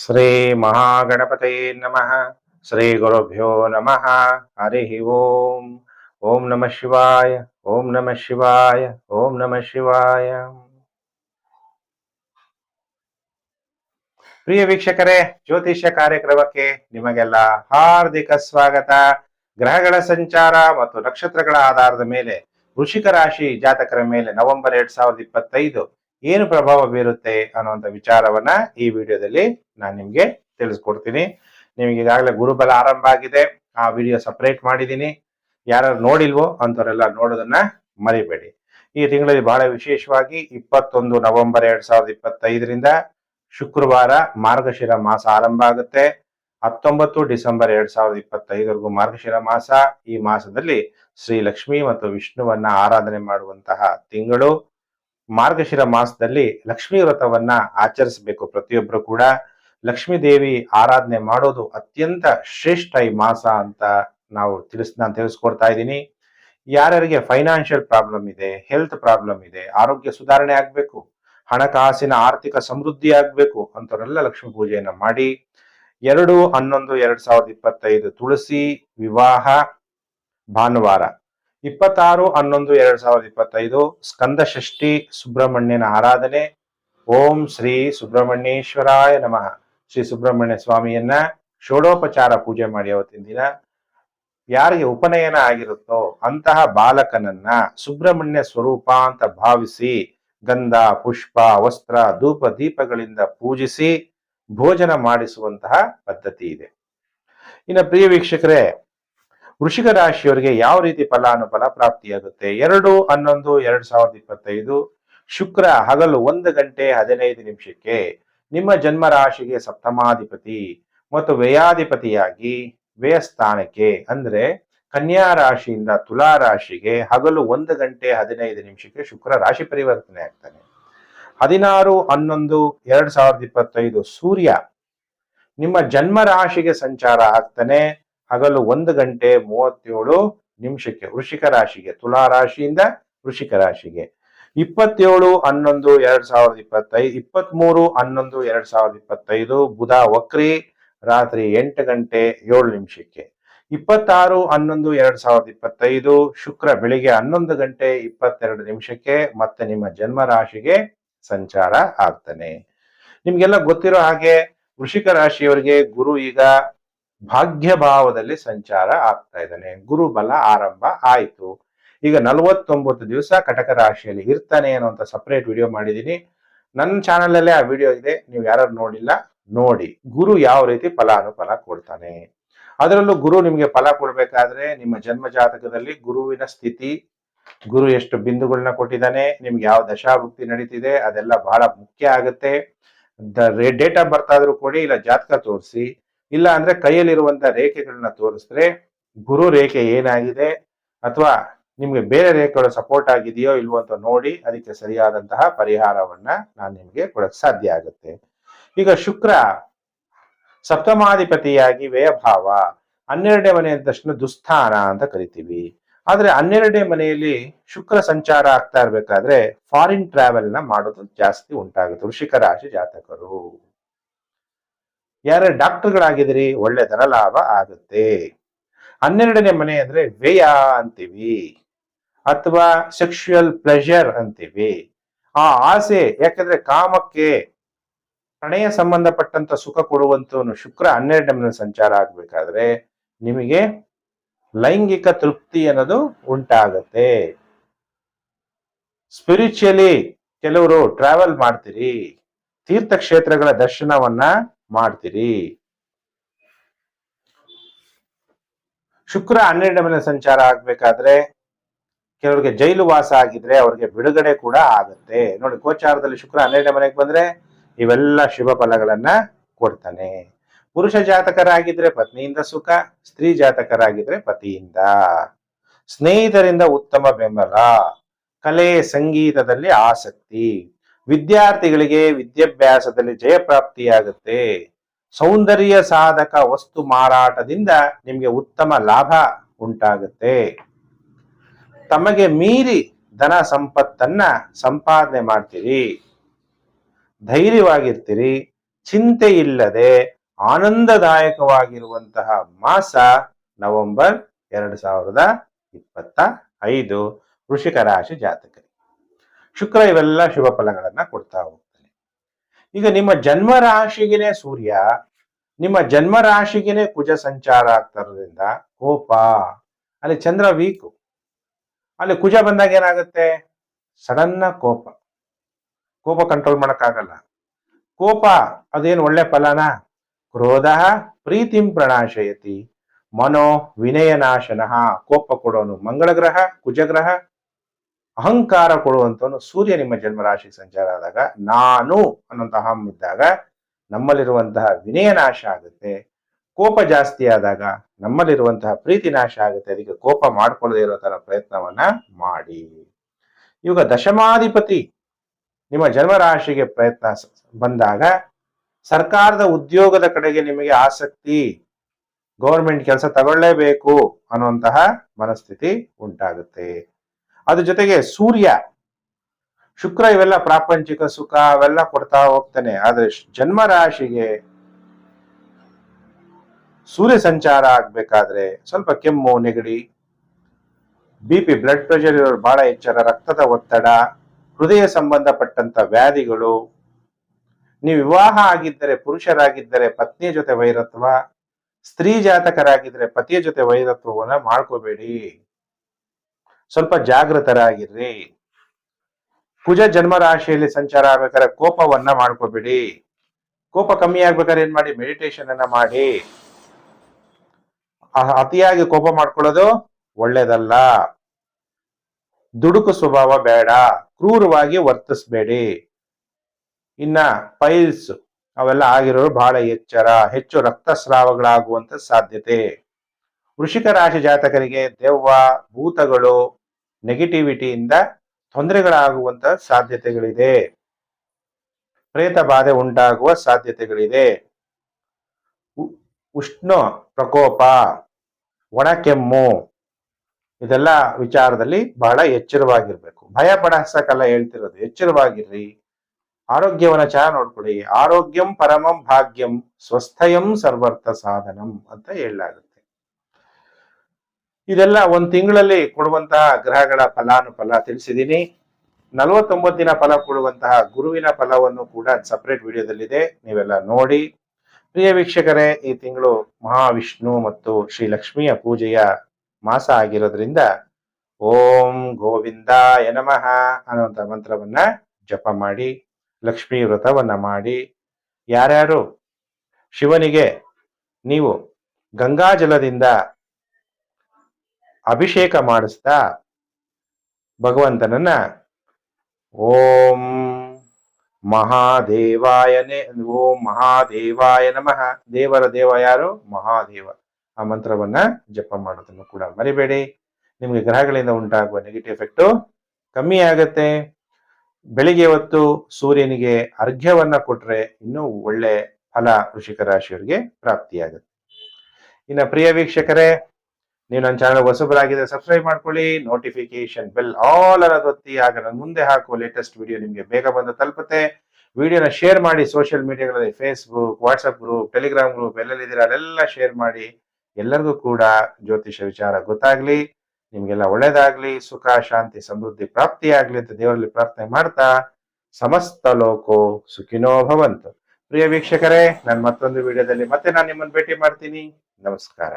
ಶ್ರೀ ಮಹಾಗಣಪತಯೇ ನಮಃ ಶ್ರೀ ಗುರುಭ್ಯೋ ನಮಃ ಹರಿ ಓಂ ಓಂ ನಮಃ ಶಿವಾಯ ಓಂ ನಮಃ ಶಿವಾಯ ಓಂ ನಮಃ ಶಿವಾಯ ಪ್ರಿಯ ವೀಕ್ಷಕರೇ, ಜ್ಯೋತಿಷ್ಯ ಕಾರ್ಯಕ್ರಮಕ್ಕೆ ನಿಮಗೆಲ್ಲ ಹಾರ್ದಿಕ ಸ್ವಾಗತ. ಗ್ರಹಗಳ ಸಂಚಾರ ಮತ್ತು ನಕ್ಷತ್ರಗಳ ಆಧಾರದ ಮೇಲೆ ವೃಷಿಕ ರಾಶಿ ಜಾತಕರ ಮೇಲೆ ನವೆಂಬರ್ ಎರಡ್ ಸಾವಿರದ ಇಪ್ಪತ್ತೈದು ಏನು ಪ್ರಭಾವ ಬೀರುತ್ತೆ ಅನ್ನುವಂಥ ವಿಚಾರವನ್ನ ಈ ವಿಡಿಯೋದಲ್ಲಿ ನಾನು ನಿಮಗೆ ತಿಳಿಸ್ಕೊಡ್ತೀನಿ. ನಿಮಗೆ ಈಗಾಗಲೇ ಗುರುಬಲ ಆರಂಭ ಆಗಿದೆ. ಆ ವಿಡಿಯೋ ಸಪ್ರೇಟ್ ಮಾಡಿದ್ದೀನಿ. ಯಾರು ನೋಡಿಲ್ವೋ ಅಂಥವರೆಲ್ಲ ನೋಡೋದನ್ನ ಮರಿಬೇಡಿ. ಈ ತಿಂಗಳಲ್ಲಿ ಬಹಳ ವಿಶೇಷವಾಗಿ ಇಪ್ಪತ್ತೊಂದು ನವೆಂಬರ್ ಎರಡ್ ಸಾವಿರದ ಇಪ್ಪತ್ತೈದರಿಂದ ಶುಕ್ರವಾರ ಮಾರ್ಗಶಿರ ಮಾಸ ಆರಂಭ ಆಗುತ್ತೆ. ಹತ್ತೊಂಬತ್ತು ಡಿಸೆಂಬರ್ ಎರಡ್ ಸಾವಿರದ ಇಪ್ಪತ್ತೈದವರೆಗೂ ಮಾರ್ಗಶಿರ ಮಾಸ. ಈ ಮಾಸದಲ್ಲಿ ಶ್ರೀ ಲಕ್ಷ್ಮಿ ಮತ್ತು ವಿಷ್ಣುವನ್ನ ಆರಾಧನೆ ಮಾಡುವಂತಹ ತಿಂಗಳು. ಮಾರ್ಗಶಿರ ಮಾಸದಲ್ಲಿ ಲಕ್ಷ್ಮೀ ವ್ರತವನ್ನ ಆಚರಿಸಬೇಕು. ಪ್ರತಿಯೊಬ್ಬರು ಕೂಡ ಲಕ್ಷ್ಮೀ ದೇವಿ ಆರಾಧನೆ ಮಾಡೋದು ಅತ್ಯಂತ ಶ್ರೇಷ್ಠ ಈ ಮಾಸ ಅಂತ ನಾವು ತಿಳಿಸ್, ನಾನು ತಿಳಿಸ್ಕೊಡ್ತಾ ಇದ್ದೀನಿ. ಯಾರ್ಯಾರಿಗೆ ಫೈನಾನ್ಷಿಯಲ್ ಪ್ರಾಬ್ಲಮ್ ಇದೆ ಹೆಲ್ತ್ ಪ್ರಾಬ್ಲಮ್ ಇದೆ, ಆರೋಗ್ಯ ಸುಧಾರಣೆ ಆಗ್ಬೇಕು, ಹಣಕಾಸಿನ ಆರ್ಥಿಕ ಸಮೃದ್ಧಿ ಆಗ್ಬೇಕು ಅಂತವರೆಲ್ಲ ಲಕ್ಷ್ಮೀ ಪೂಜೆಯನ್ನ ಮಾಡಿ, ಎರಡು ಹನ್ನೊಂದು, ಎರಡ್ ಸಾವಿರದ ಇಪ್ಪತ್ತೈದು ತುಳಸಿ ವಿವಾಹ ಭಾನುವಾರ. ಇಪ್ಪತ್ತಾರು ಹನ್ನೊಂದು ಎರಡ್ ಸಾವಿರದ ಇಪ್ಪತ್ತೈದು ಸ್ಕಂದ ಷಷ್ಠಿ ಸುಬ್ರಹ್ಮಣ್ಯನ ಆರಾಧನೆ. ಓಂ ಶ್ರೀ ಸುಬ್ರಹ್ಮಣ್ಯೇಶ್ವರಾಯ ನಮಃ. ಶ್ರೀ ಸುಬ್ರಹ್ಮಣ್ಯ ಸ್ವಾಮಿಯನ್ನ ಷೋಡೋಪಚಾರ ಪೂಜೆ ಮಾಡಿ ಅವತ್ತಿನ ದಿನ. ಯಾರಿಗೆ ಉಪನಯನ ಆಗಿರುತ್ತೋ ಅಂತಹ ಬಾಲಕನನ್ನ ಸುಬ್ರಹ್ಮಣ್ಯ ಸ್ವರೂಪ ಅಂತ ಭಾವಿಸಿ ಗಂಧ, ಪುಷ್ಪ, ವಸ್ತ್ರ, ಧೂಪ, ದೀಪಗಳಿಂದ ಪೂಜಿಸಿ ಭೋಜನ ಮಾಡಿಸುವಂತಹ ಪದ್ಧತಿ ಇದೆ. ಇನ್ನು ಪ್ರಿಯ ವೀಕ್ಷಕರೇ ವೃಷಿಕ ರಾಶಿಯವರಿಗೆ ಯಾವ ರೀತಿ ಫಲಾನುಫಲ ಪ್ರಾಪ್ತಿಯಾಗುತ್ತೆ? ಎರಡು, ಹನ್ನೊಂದು, ಎರಡ್ ಸಾವಿರದ ಇಪ್ಪತ್ತೈದು, ಶುಕ್ರ ಹಗಲು ಒಂದು ಗಂಟೆ ಹದಿನೈದು ನಿಮಿಷಕ್ಕೆ ನಿಮ್ಮ ಜನ್ಮ ರಾಶಿಗೆ ಸಪ್ತಮಾಧಿಪತಿ ಮತ್ತು ವ್ಯಯಾಧಿಪತಿಯಾಗಿ ವ್ಯಯಸ್ಥಾನಕ್ಕೆ ಅಂದ್ರೆ ಕನ್ಯಾ ರಾಶಿಯಿಂದ ತುಲಾ ರಾಶಿಗೆ ಹಗಲು ಒಂದು ಗಂಟೆ ಹದಿನೈದು ನಿಮಿಷಕ್ಕೆ ಶುಕ್ರ ರಾಶಿ ಪರಿವರ್ತನೆ ಆಗ್ತಾನೆ. ಹದಿನಾರು, ಹನ್ನೊಂದು, ಎರಡ್ ಸಾವಿರದ ಇಪ್ಪತ್ತೈದು ಸೂರ್ಯ ನಿಮ್ಮ ಜನ್ಮ ರಾಶಿಗೆ ಸಂಚಾರ ಆಗ್ತಾನೆ. ಹಗಲು ಒಂದು ಗಂಟೆ ಮೂವತ್ತೇಳು ನಿಮಿಷಕ್ಕೆ ವೃಷಿಕ ರಾಶಿಗೆ, ತುಲಾ ರಾಶಿಯಿಂದ ವೃಷಿಕ ರಾಶಿಗೆ. ಇಪ್ಪತ್ತೇಳು ಹನ್ನೊಂದು ಎರಡ್ ಸಾವಿರದ ಇಪ್ಪತ್ತೈದು ಇಪ್ಪತ್ಮೂರು ಹನ್ನೊಂದು ಎರಡ್ ಸಾವಿರದ ಇಪ್ಪತ್ತೈದು, ಬುಧ ವಕ್ರಿ, ರಾತ್ರಿ ಎಂಟು ಗಂಟೆ ಏಳು ನಿಮಿಷಕ್ಕೆ. ಇಪ್ಪತ್ತಾರು ಹನ್ನೊಂದು ಎರಡ್ ಸಾವಿರದ ಇಪ್ಪತ್ತೈದು, ಶುಕ್ರ ಬೆಳಿಗ್ಗೆ ಹನ್ನೊಂದು ಗಂಟೆ ಇಪ್ಪತ್ತೆರಡು ನಿಮಿಷಕ್ಕೆ ಮತ್ತೆ ನಿಮ್ಮ ಜನ್ಮ ರಾಶಿಗೆ ಸಂಚಾರ ಆಗ್ತಾನೆ. ನಿಮ್ಗೆಲ್ಲ ಗೊತ್ತಿರೋ ಹಾಗೆ ವೃಷಿಕ ರಾಶಿಯವರಿಗೆ ಗುರು ಈಗ ಭಾಗ್ಯ ಭಾವದಲ್ಲಿ ಸಂಚಾರ ಆಗ್ತಾ ಇದ್ದಾನೆ. ಗುರು ಬಲ ಆರಂಭ ಆಯ್ತು. ಈಗ ನಲವತ್ತೊಂಬತ್ತು ದಿವಸ ಕಟಕ ರಾಶಿಯಲ್ಲಿ ಇರ್ತಾನೆ ಅನ್ನುವಂತ ಸಪ್ರೇಟ್ ವಿಡಿಯೋ ಮಾಡಿದ್ದೀನಿ. ನನ್ನ ಚಾನಲ್ ಅಲ್ಲೇ ಆ ವಿಡಿಯೋ ಇದೆ. ನೀವು ಯಾರು ನೋಡಿಲ್ಲ, ನೋಡಿ. ಗುರು ಯಾವ ರೀತಿ ಫಲಾನುಫಲ ಕೊಡ್ತಾನೆ. ಅದರಲ್ಲೂ ಗುರು ನಿಮಗೆ ಫಲ ಕೊಡಬೇಕಾದ್ರೆ ನಿಮ್ಮ ಜನ್ಮ ಜಾತಕದಲ್ಲಿ ಗುರುವಿನ ಸ್ಥಿತಿ, ಗುರು ಎಷ್ಟು ಬಿಂದುಗಳನ್ನ ಕೊಟ್ಟಿದ್ದಾನೆ, ನಿಮ್ಗೆ ಯಾವ ದಶಾಭುಕ್ತಿ ನಡೀತಿದೆ, ಅದೆಲ್ಲ ಬಹಳ ಮುಖ್ಯ ಆಗುತ್ತೆ. ಡೇಟ್ ಆಫ್ ಬರ್ತ್ ಆದ್ರೂ ಕೊಡಿ, ಇಲ್ಲ ಜಾತಕ ತೋರಿಸಿ. ಇಲ್ಲ ಅಂದ್ರೆ ಕೈಯಲ್ಲಿರುವಂತ ರೇಖೆಗಳನ್ನ ತೋರಿಸ್ರೆ ಗುರು ರೇಖೆ ಏನಾಗಿದೆ ಅಥವಾ ನಿಮ್ಗೆ ಬೇರೆ ರೇಖೆಗಳು ಸಪೋರ್ಟ್ ಆಗಿದೆಯೋ ಇಲ್ವೋ ಅಂತ ನೋಡಿ ಅದಕ್ಕೆ ಸರಿಯಾದಂತಹ ಪರಿಹಾರವನ್ನ ನಾನು ನಿಮ್ಗೆ ಕೊಡಕ್ ಸಾಧ್ಯ ಆಗುತ್ತೆ. ಈಗ ಶುಕ್ರ ಸಪ್ತಮಾಧಿಪತಿಯಾಗಿ ವ್ಯಯಭಾವ. ಹನ್ನೆರಡನೇ ಮನೆ ಅಂದ ತಕ್ಷಣ ದುಸ್ಥಾನ ಅಂತ ಕರಿತೀವಿ. ಆದ್ರೆ ಹನ್ನೆರಡನೇ ಮನೆಯಲ್ಲಿ ಶುಕ್ರ ಸಂಚಾರ ಆಗ್ತಾ ಇರ್ಬೇಕಾದ್ರೆ ಫಾರಿನ್ ಟ್ರಾವೆಲ್ನ ಮಾಡೋದು ಜಾಸ್ತಿ ಉಂಟಾಗುತ್ತೆ. ವೃಷಿಕ ರಾಶಿ ಜಾತಕರು. ಯಾರೇ ಡಾಕ್ಟರ್ಗಳಾಗಿದ್ರಿ ಒಳ್ಳೆ ಧನ ಲಾಭ ಆಗುತ್ತೆ. ಹನ್ನೆರಡನೇ ಮನೆ ಅಂದ್ರೆ ವ್ಯಯ ಅಂತೀವಿ, ಅಥವಾ ಸೆಕ್ಷುಯಲ್ ಪ್ಲೆಷರ್ ಅಂತೀವಿ. ಆ ಆಸೆ ಯಾಕಂದ್ರೆ ಕಾಮಕ್ಕೆ ಪ್ರಣಯ ಸಂಬಂಧಪಟ್ಟಂತ ಸುಖ ಕೊಡುವಂತವನು ಶುಕ್ರ ಹನ್ನೆರಡನೇ ಮನೆ ಸಂಚಾರ ಆಗ್ಬೇಕಾದ್ರೆ ನಿಮಗೆ ಲೈಂಗಿಕ ತೃಪ್ತಿ ಅನ್ನೋದು ಉಂಟಾಗತ್ತೆ. ಸ್ಪಿರಿಚುಯಲಿ ಕೆಲವರು ಟ್ರಾವೆಲ್ ಮಾಡ್ತೀರಿ ತೀರ್ಥಕ್ಷೇತ್ರಗಳ ದರ್ಶನವನ್ನ ಮಾಡ್ತೀರಿ? ಶುಕ್ರ ಹನ್ನೆರಡು ಮನೆ ಸಂಚಾರ ಆಗ್ಬೇಕಾದ್ರೆ ಕೆಲವರಿಗೆ ಜೈಲು ವಾಸ ಆಗಿದ್ರೆ ಅವರಿಗೆ ಬಿಡುಗಡೆ ಕೂಡ ಆಗುತ್ತೆ. ನೋಡಿ, ಗೋಚಾರದಲ್ಲಿ ಶುಕ್ರ ಹನ್ನೆರಡನೇ ಮನೆಗೆ ಬಂದ್ರೆ ಇವೆಲ್ಲ ಶುಭ ಫಲಗಳನ್ನ ಕೊಡ್ತಾನೆ. ಪುರುಷ ಜಾತಕರಾಗಿದ್ರೆ ಪತ್ನಿಯಿಂದ ಸುಖ, ಸ್ತ್ರೀ ಜಾತಕರಾಗಿದ್ರೆ ಪತಿಯಿಂದ. ಸ್ನೇಹಿತರಿಂದ ಉತ್ತಮ ಬೆಂಬಲ, ಕಲೆ, ಸಂಗೀತದಲ್ಲಿ ಆಸಕ್ತಿ. ವಿದ್ಯಾರ್ಥಿಗಳಿಗೆ ವಿದ್ಯಾಭ್ಯಾಸದಲ್ಲಿ ಜಯಪ್ರಾಪ್ತಿಯಾಗುತ್ತೆ ಸೌಂದರ್ಯ ಸಾಧಕ ವಸ್ತು ಮಾರಾಟದಿಂದ ನಿಮಗೆ ಉತ್ತಮ ಲಾಭ ಉಂಟಾಗುತ್ತೆ. ತಮಗೆ ಮೀರಿ ಧನ ಸಂಪತ್ತನ್ನ ಸಂಪಾದನೆ ಮಾಡ್ತೀರಿ. ಧೈರ್ಯವಾಗಿರ್ತೀರಿ. ಚಿಂತೆ ಇಲ್ಲದೆ ಆನಂದದಾಯಕವಾಗಿರುವಂತಹ ಮಾಸ ನವೆಂಬರ್ ಎರಡು ಸಾವಿರದ ಇಪ್ಪತ್ತ ಐದು. ವೃಷಿಕ ರಾಶಿ ಜಾತಕರಿಗೆ. ಶುಕ್ರ ಇವೆಲ್ಲ ಶುಭ ಫಲಗಳನ್ನ ಕೊಡ್ತಾ ಹೋಗ್ತಾನೆ. ಈಗ ನಿಮ್ಮ ಜನ್ಮ ರಾಶಿಗೆನೆ ಸೂರ್ಯ, ನಿಮ್ಮ ಜನ್ಮ ರಾಶಿಗೆನೆ ಕುಜ ಸಂಚಾರ ಆಗ್ತಾ ಇರೋದ್ರಿಂದ ಕೋಪ, ಅಲ್ಲಿ ಚಂದ್ರ ವೀಕು. ಅಲ್ಲಿ ಕುಜ ಬಂದಾಗ ಏನಾಗುತ್ತೆ? ಸಡನ್ನ ಕೋಪ. ಕೋಪ ಕಂಟ್ರೋಲ್ ಮಾಡೋಕ್ಕಾಗಲ್ಲ. ಕೋಪ ಅದೇನು ಒಳ್ಳೆ ಫಲನ? ಕ್ರೋಧ, ಪ್ರೀತಿಂ ಪ್ರಣಾಶಯತಿ, ಮನೋ ವಿನಯನಾಶನಃ. ಕೋಪ ಕೊಡೋನು ಮಂಗಳ ಗ್ರಹ ಕುಜಗ್ರಹ ಅಹಂಕಾರ ಕೊಡುವಂತವನು ಸೂರ್ಯ ನಿಮ್ಮ ಜನ್ಮರಾಶಿಗೆ ಸಂಚಾರ ಆದಾಗ ನಾನು ಅನ್ನೋಂಥ ಅಹಂ ಇದ್ದಾಗ ನಮ್ಮಲ್ಲಿರುವಂತಹ ವಿನಯ ನಾಶ ಆಗುತ್ತೆ. ಕೋಪ ಜಾಸ್ತಿ ಆದಾಗ ನಮ್ಮಲ್ಲಿರುವಂತಹ ಪ್ರೀತಿ ನಾಶ ಆಗುತ್ತೆ. ಅದಕ್ಕೆ ಕೋಪ ಮಾಡ್ಕೊಳ್ಳದೆ ಇರೋ ತರ ಪ್ರಯತ್ನವನ್ನ ಮಾಡಿ. ಇವಾಗ ದಶಮಾಧಿಪತಿ ನಿಮ್ಮ ಜನ್ಮರಾಶಿಗೆ ಪ್ರಯತ್ನ ಬಂದಾಗ ಸರ್ಕಾರದ ಉದ್ಯೋಗದ ಕಡೆಗೆ ನಿಮಗೆ ಆಸಕ್ತಿ, ಗೌರ್ಮೆಂಟ್ ಕೆಲಸ ತಗೊಳ್ಳೇಬೇಕು ಅನ್ನುವಂತಹ ಮನಸ್ಥಿತಿ ಉಂಟಾಗುತ್ತೆ. ಅದ್ರ ಜೊತೆಗೆ ಸೂರ್ಯ, ಶುಕ್ರ ಇವೆಲ್ಲ ಪ್ರಾಪಂಚಿಕ ಸುಖ ಅವೆಲ್ಲ ಕೊಡ್ತಾ ಹೋಗ್ತಾನೆ. ಆದ್ರೆ ಜನ್ಮ ರಾಶಿಗೆ ಸೂರ್ಯ ಸಂಚಾರ ಆಗ್ಬೇಕಾದ್ರೆ ಸ್ವಲ್ಪ ಕೆಮ್ಮು, ನೆಗಡಿ ಬಿ ಪಿ ಬ್ಲಡ್ ಪ್ರೆಷರ್ ಇರೋರು ಬಹಳ ಎಚ್ಚರ ರಕ್ತದ ಒತ್ತಡ, ಹೃದಯ ಸಂಬಂಧಪಟ್ಟಂತ ವ್ಯಾಧಿಗಳು. ನೀವು ವಿವಾಹ ಆಗಿದ್ದರೆ ಪುರುಷರಾಗಿದ್ದರೆ ಪತ್ನಿಯ ಜೊತೆ ವೈರತ್ವ, ಸ್ತ್ರೀ ಜಾತಕರಾಗಿದ್ರೆ ಪತಿಯ ಜೊತೆ ವೈರತ್ವವನ್ನ ಮಾಡ್ಕೋಬೇಡಿ. ಸ್ವಲ್ಪ ಜಾಗೃತರಾಗಿರ್ರಿ. ಕುಜ ಜನ್ಮ ರಾಶಿಯಲ್ಲಿ ಸಂಚಾರ ಆಗ್ಬೇಕಾದ್ರೆ ಕೋಪವನ್ನ ಮಾಡ್ಕೋಬೇಡಿ. ಕೋಪ ಕಮ್ಮಿ ಆಗ್ಬೇಕಾದ್ರೆ ಏನ್ ಮಾಡಿ ಮೆಡಿಟೇಷನ್ ಅನ್ನ ಮಾಡಿ. ಅತಿಯಾಗಿ ಕೋಪ ಮಾಡ್ಕೊಳ್ಳೋದು ಒಳ್ಳೇದಲ್ಲ. ದುಡುಕು ಸ್ವಭಾವ ಬೇಡ. ಕ್ರೂರವಾಗಿ ವರ್ತಿಸ್ಬೇಡಿ. ಇನ್ನ ಪೈಲ್ಸ್ ಅವೆಲ್ಲ ಆಗಿರೋರು ಬಹಳ ಎಚ್ಚರ. ಹೆಚ್ಚು ರಕ್ತಸ್ರಾವಗಳಾಗುವಂತ ಸಾಧ್ಯತೆ. ವೃಷಿಕ ರಾಶಿ ಜಾತಕರಿಗೆ ದೆವ್ವ, ಭೂತಗಳು ನೆಗೆಟಿವಿಟಿಯಿಂದ ತೊಂದರೆಗಳಾಗುವಂತ ಸಾಧ್ಯತೆಗಳಿದೆ. ಪ್ರೇತ ಬಾಧೆ ಉಂಟಾಗುವ ಸಾಧ್ಯತೆಗಳಿದೆ. ಉಷ್ಣ ಪ್ರಕೋಪ ಒಣ ಕೆಮ್ಮು ಇದೆಲ್ಲ ವಿಚಾರದಲ್ಲಿ ಬಹಳ ಎಚ್ಚರವಾಗಿರ್ಬೇಕು. ಭಯ ಪಡಿಸಕಲ್ಲ ಹೇಳ್ತಿರೋದು, ಎಚ್ಚರವಾಗಿರ್ರಿ. ಆರೋಗ್ಯವನ್ನ ಚೆನ್ನಾಗಿ ನೋಡ್ಕೊಳ್ಳಿ. ಆರೋಗ್ಯಂ ಪರಮಂ ಭಾಗ್ಯಂ ಸ್ವಸ್ಥಯಂ ಸರ್ವರ್ಥ ಸಾಧನಂ ಅಂತ ಹೇಳಲಾಗುತ್ತೆ. ಇದೆಲ್ಲ ಒಂದ್ ತಿಂಗಳಲ್ಲಿ ಕೊಡುವಂತಹ ಗ್ರಹಗಳ ಫಲಾನುಫಲ ತಿಳಿಸಿದೀನಿ. ನಲವತ್ತೊಂಬತ್ತು ದಿನ ಫಲ ಕೊಡುವಂತಹ ಗುರುವಿನ ಫಲವನ್ನು ಕೂಡ ಸಪರೇಟ್ ವಿಡಿಯೋದಲ್ಲಿದೆ ನೀವೆಲ್ಲ ನೋಡಿ. ಪ್ರಿಯ ವೀಕ್ಷಕರೇ, ಈ ತಿಂಗಳು ಮಹಾವಿಷ್ಣು ಮತ್ತು ಶ್ರೀ ಲಕ್ಷ್ಮಿಯ ಪೂಜೆಯ ಮಾಸ ಆಗಿರೋದ್ರಿಂದ ಓಂ ಗೋವಿಂದಾಯ ನಮಃ ಅನ್ನುವಂತ ಮಂತ್ರವನ್ನ ಜಪ ಮಾಡಿ, ಲಕ್ಷ್ಮೀ ವ್ರತವನ್ನ ಮಾಡಿ, ಯಾರ್ಯಾರು ಶಿವನಿಗೆ ನೀವು ಗಂಗಾಜಲದಿಂದ ಅಭಿಷೇಕ ಮಾಡಿಸ್ತಾ ಭಗವಂತನನ್ನ ಓಂ ಮಹಾದೇವಾಯನೇ ಓಂ ಮಹಾದೇವಾಯ ನಮಃ. ದೇವರ ದೇವ ಯಾರು? ಮಹಾದೇವ. ಆ ಮಂತ್ರವನ್ನ ಜಪ ಮಾಡೋದನ್ನು ಕೂಡ ಮರಿಬೇಡಿ. ನಿಮಗೆ ಗ್ರಹಗಳಿಂದ ಉಂಟಾಗುವ ನೆಗೆಟಿವ್ ಎಫೆಕ್ಟು ಕಮ್ಮಿ ಆಗತ್ತೆ. ಬೆಳಿಗ್ಗೆ ಹೊತ್ತು ಸೂರ್ಯನಿಗೆ ಅರ್ಘ್ಯವನ್ನ ಕೊಟ್ರೆ ಇನ್ನೂ ಒಳ್ಳೆ ಫಲ ವೃಷಿಕ ರಾಶಿಯವರಿಗೆ ಪ್ರಾಪ್ತಿಯಾಗುತ್ತೆ. ಇನ್ನು ಪ್ರಿಯ ವೀಕ್ಷಕರೇ ನೀವು ನನ್ನ ಚಾನಲ್ ಹೊಸಬರಾಗಿದೆ ಸಬ್ಸ್ಕ್ರೈಬ್ ಮಾಡ್ಕೊಳ್ಳಿ ನೋಟಿಫಿಕೇಶನ್ ಬೆಲ್ ಆಲ್ ಅನ್ನೋದು ಒತ್ತಿ ಆಗ ನಾನು ಮುಂದೆ ಹಾಕುವ ಲೇಟೆಸ್ಟ್ ವಿಡಿಯೋ ನಿಮಗೆ ಬೇಗ ಬಂದು ತಲುಪುತ್ತೆ. ವಿಡಿಯೋನ ಶೇರ್ ಮಾಡಿ social ಮೀಡಿಯಾಗಳಲ್ಲಿ Facebook WhatsApp group Telegram group ಎಲ್ಲೆಲ್ಲಿದ್ದೀರಾ ಅಲ್ಲೆಲ್ಲ ಶೇರ್ ಮಾಡಿ. ಎಲ್ಲರಿಗೂ ಕೂಡ ಜ್ಯೋತಿಷ ವಿಚಾರ ಗೊತ್ತಾಗ್ಲಿ, ನಿಮಗೆಲ್ಲ ಒಳ್ಳೇದಾಗ್ಲಿ, ಸುಖ, ಶಾಂತಿ, ಸಮೃದ್ಧಿ ಪ್ರಾಪ್ತಿಯಾಗ್ಲಿ ಅಂತ ದೇವರಲ್ಲಿ ಪ್ರಾರ್ಥನೆ ಮಾಡ್ತಾ ಸಮಸ್ತ ಲೋಕೋ ಸುಖಿನೋ ಭವಂತು. ಪ್ರಿಯ ವೀಕ್ಷಕರೇ, ನಾನು ಮತ್ತೊಂದು ವಿಡಿಯೋದಲ್ಲಿ ಮತ್ತೆ ನಾನು ನಿಮ್ಮನ್ನು ಭೇಟಿ ಮಾಡ್ತೀನಿ. ನಮಸ್ಕಾರ.